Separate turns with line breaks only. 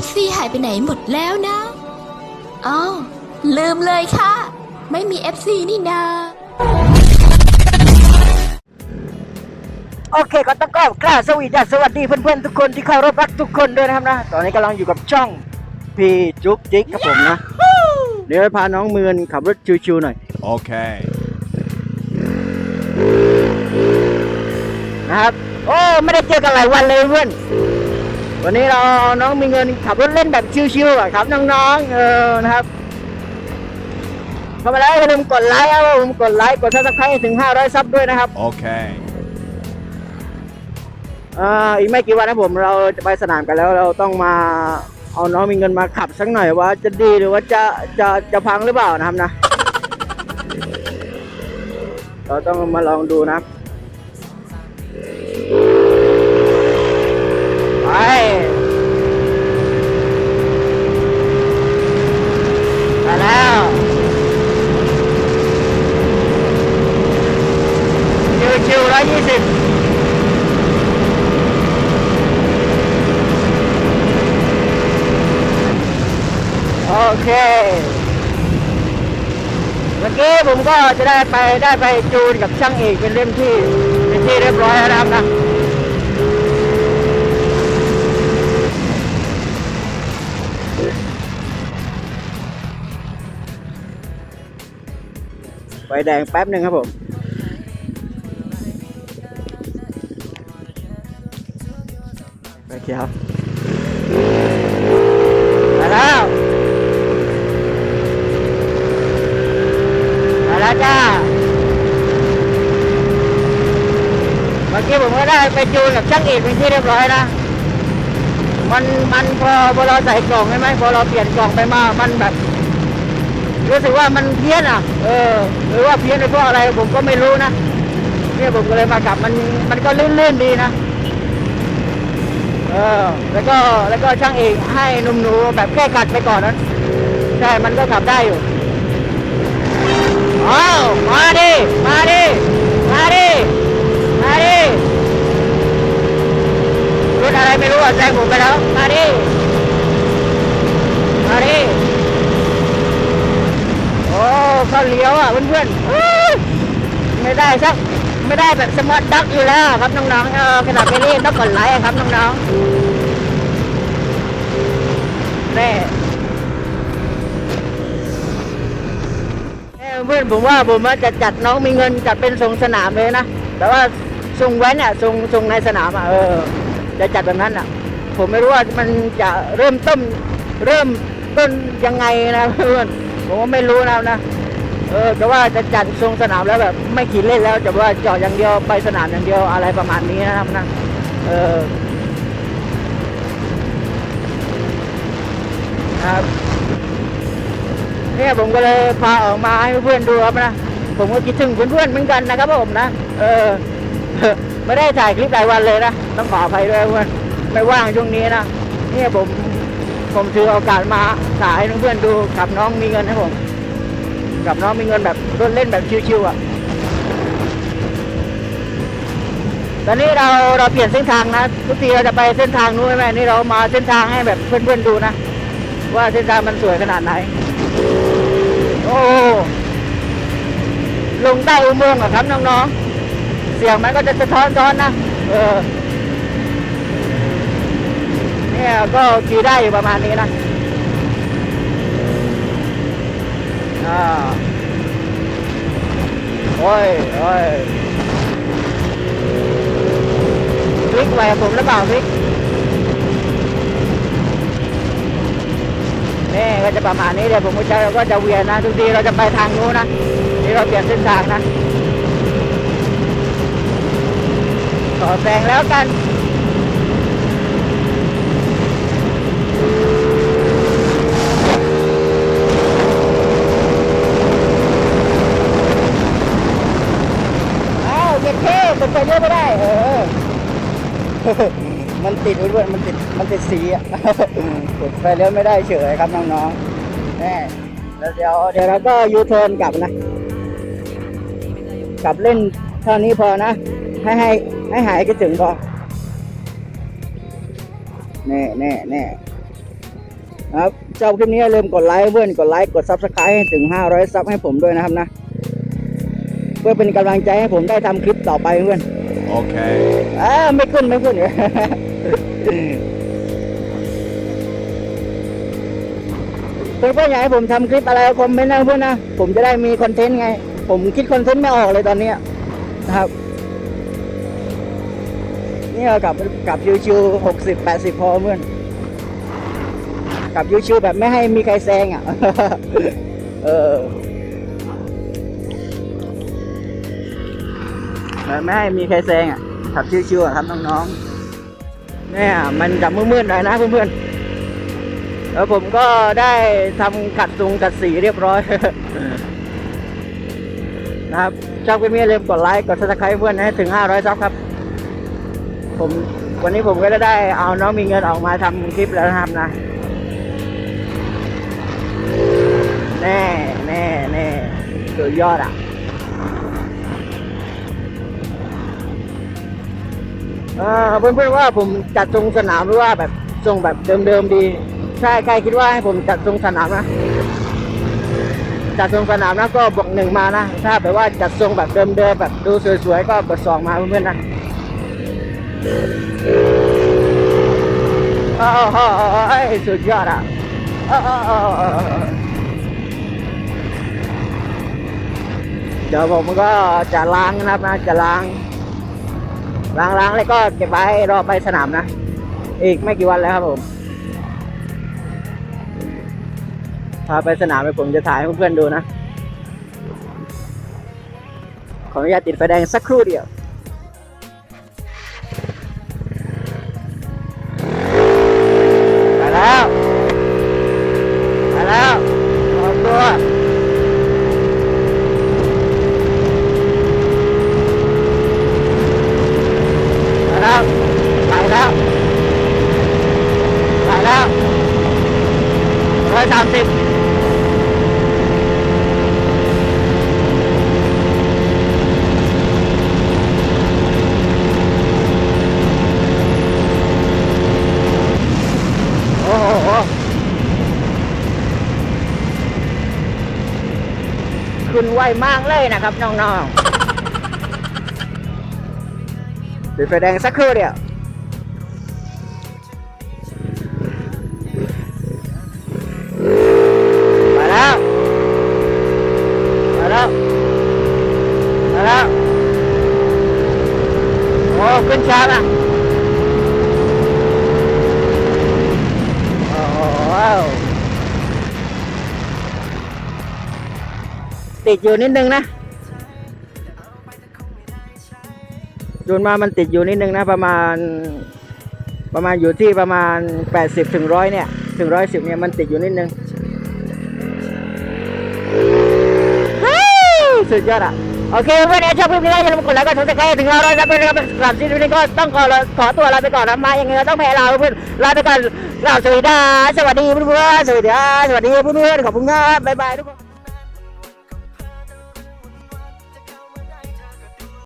FC หายไปไหนหมดแล้วนะอ้าวลืมเลยค่ะ ไม่มี FC นี่นา
โอเคก็ต้องกราบกราบสวัสดีสวัสดีเพื่อนๆทุกคนที่เข้ารบรักทุกคนด้วยนะครับนะ ตอนนี้กำลังอยู่กับช่องพี่จุ๊บจิ๊กครับผมนะ เดี๋ยวพาน้องเมือนขับรถชิวๆหน่อย
Okay.
นะครับ โอ้ ไม่ได้เจอกันหลายวันเลยเพื่อน วันนี้เราน้องมีเงินขับรถเล่นแบบชิวๆอะครับน้องๆเออนะครับเข้ามาแล้วอย่าลืมกดไลค์ครับผมกดไลค์กดซับสไครต์ถึง 500 ซับด้วยนะครับ
Okay.
อ่าอีกไม่กี่วันนะผมเราจะไปสนามกันแล้วเราต้องมาเอาน้องมีเงินมาขับสักหน่อยว่าจะดีหรือว่าจะจะจะพังหรือเปล่านะครับนะ เราต้องมาลองดูนะครับ เค เมื่อกี้ผมก็จะได้ไปได้ไปจูนกับช่างเอกเป็นเล่มที่เป็นที่เรียบร้อยแล้วนะครับนะไฟแดงแป๊บหนึ่งครับผมไปเขียว มื่อกี้ผมก็ได้ไปจูนกับช่างเอกเป็นที่เรียบร้อยนะ มันมันพอพอเราใส่กล่องใช่ไหมพอเราเปลี่ยนกล่องไปมา มันแบบ รู้สึกว่ามันเพี้ยนอะ เออ หรือว่าเพี้ยนในเพราะอะไรผมก็ไม่รู้นะ เนี่ยผมก็เลยมาขับมันมันก็ลื่นๆดีนะ เออ แล้วก็แล้วก็ช่างเอกให้นุ่มหนูแบบแก้ขัดไปก่อนนั้นใช่ มันก็ขับได้อยู่อ้าวมาดิ มาดิ ไรไม่รู้อะแซงผมไปแล้ว มาดิ มาดิ โอ้เขาเลี้ยวอะเพื่อนๆอื้อไม่ได้สักไม่ได้แบบสมอตดักอยู่แล้วครับน้องๆเออขนาดไปเล่นต้องกดไลค์อะครับน้องๆแน่เอ้ยเพื่อนผมว่าผมว่าจะจัดน้องมีเงินจัดเป็นทรงสนามเลยนะ แต่ว่าทรงแว้นอะทรงทรงในสนามอะเออ จะจัดแบบนั้นอะ ผมไม่รู้ว่ามันจะเริ่มต้นเริ่มต้นยังไงนะเพื่อนผมก็ไม่รู้นะนะเออแต่ว่าจะจัดทรงสนามแล้วแบบไม่ขี่เล่นแล้วจะว่าจอดอย่างเดียวไปสนามอย่างเดียวอะไรประมาณนี้นะครับนะเออครับเนี่ยผมก็เลยพาออกมาให้เพื่อนดูครับนะผมก็คิดถึงเพื่อนๆเหมือนกันนะครับผมนะ เออ ไม่ได้ถ่ายคลิปหลายวันเลยนะ ต้องขออภัยด้วยเพื่อนไม่ว่างช่วงนี้นะเนี่ยผมผมถือโอกาสมาถ่ายให้เพื่อนๆดูกับน้องมีเงินให้ผมกับน้องมีเงินแบบเล่นแบบชิวๆอะตอนนี้เราเราเปลี่ยนเส้นทางนะทุกทีเราจะไปเส้นทางนู้นใช่ไหมนี่เรามาเส้นทางให้แบบเพื่อนๆดูนะว่าเส้นทางมันสวยขนาดไหน โอ้ลงใต้อุโมงค์อะครับน้องๆ เสียงมันก็จะสะท้อนซ้อนนะเออเนี่ยก็ขี่ได้อยู่ประมาณนี้นะอ่าโอ้ยโอ้ยพลิกไปกับผมหรือเปล่าพลิกนี่ก็จะประมาณนี้เดี๋ยวผมก็จะก็จะเวียนนะทุกทีเราจะไปทางนู้นนะนี่เราเปลี่ยนเส้นทางนะ อแซงแล้วกันอ้าวเจ็ดเท่เป็นไปเยอะไม่ได้ เออ มันติดด้วยมันติด มันติดสีอะกดไฟเลี้ยวไม่ได้เฉยครับน้องๆแน่แล้วเดี๋ยวเดี๋ยวเราก็ยูเทิร์นกลับนะ กลับเล่นเท่านี้พอนะ ให้ให้ ให้หายคิดถึงพอแน่แน่แน่ครับชอบคลิปนี้อย่าลืมกดไลค์เพื่อนกดไลค์กดซับสไครต์ให้ถึง 500 ซับให้ผมด้วยนะครับนะ เพื่อเป็นกำลังใจให้ผมได้ทำคลิปต่อไปเพื่อน
Okay.
อ่าไม่ขึ้นไม่ขึ้น เพื่อนๆอยากให้ผมทำคลิปอะไรคอมเมนต์นะเพื่อนนะ ผมจะได้มีคอนเทนต์ไง ผมคิดคอนเทนต์ไม่ออกเลยตอนเนี้ยนะครับนี่ เรากลับกลับชิวๆหกสิบแปดสิบพอเพื่อนกลับชิวๆแบบไม่ให้มีใครแซงอะ เออแบบไม่ให้มีใครแซงอะขับชิวๆอะครับน้องๆเนี่ยมันจะมืดๆหน่อยนะเพื่อนๆแล้วผมก็ได้ทำขัดทรงขัดสีเรียบร้อยนะครับชอบคลิปนี้อย่าลืมกดไลค์กดซับสไครต์เพื่อนให้ถึง 500ซับครับ ผมวันนี้ผมก็จะได้เอาน้องมีเงินออกมาทำคลิปแล้วนะครับนะแน่แน่แน่สุดยอดอะเพื่อนๆว่าผมจัดทรงสนามหรือว่าแบบทรงแบบเดิมๆดี ใช่ใครคิดว่าให้ผมจัดทรงสนามนะจัดทรงสนามนะก็บวกหนึ่งมานะ ถ้าแบบว่าจัดทรงแบบเดิมๆแบบดูสวยๆก็กดสองมาเพื่อนๆนะ โอ้โหสุดยอดอะเดี๋ยวผมก็จะล้างนะครับนะจะล้าง ล้างล้างแล้วก็เก็บไว้รอไปสนามนะ อีกไม่กี่วันแล้วครับผมพาไปสนามไปผมจะถ่ายให้เพื่อนๆดูนะ ขออนุญาตติดไฟแดงสักครู่เดียว ขึ้นไวมากเลยนะครับน้องๆติดไฟแดงสักครู่เดียวไปแล้วไปแล้วไปแล้วโอ้ขึ้นช้าละ ติดอยู่นิดนึงนะจูนมามันติดอยู่นิดนึงนะประมาณ ประมาณอยู่ที่ประมาณ 80ถึงร้อยเนี่ย ถึงร้อยสิบเนี่ยมันติดอยู่นิดนึงสุดยอดอะโอเคเพื่อนๆชอบคลิปนี้อย่าลืมกดไลค์กดซับสไครต์ถึงเราด้วยนะเพื่อนๆครับสำหรับที่นี้ก็ต้องขอขอตัวลาไปก่อนนะมาอย่างไงก็ต้องแพ้เราเพื่อนลาไปก่อนลาสวัสดีสวัสดีเพื่อนๆสวัสดีสวัสดีเพื่อนๆขอบคุณครับบ๊ายบายทุกคน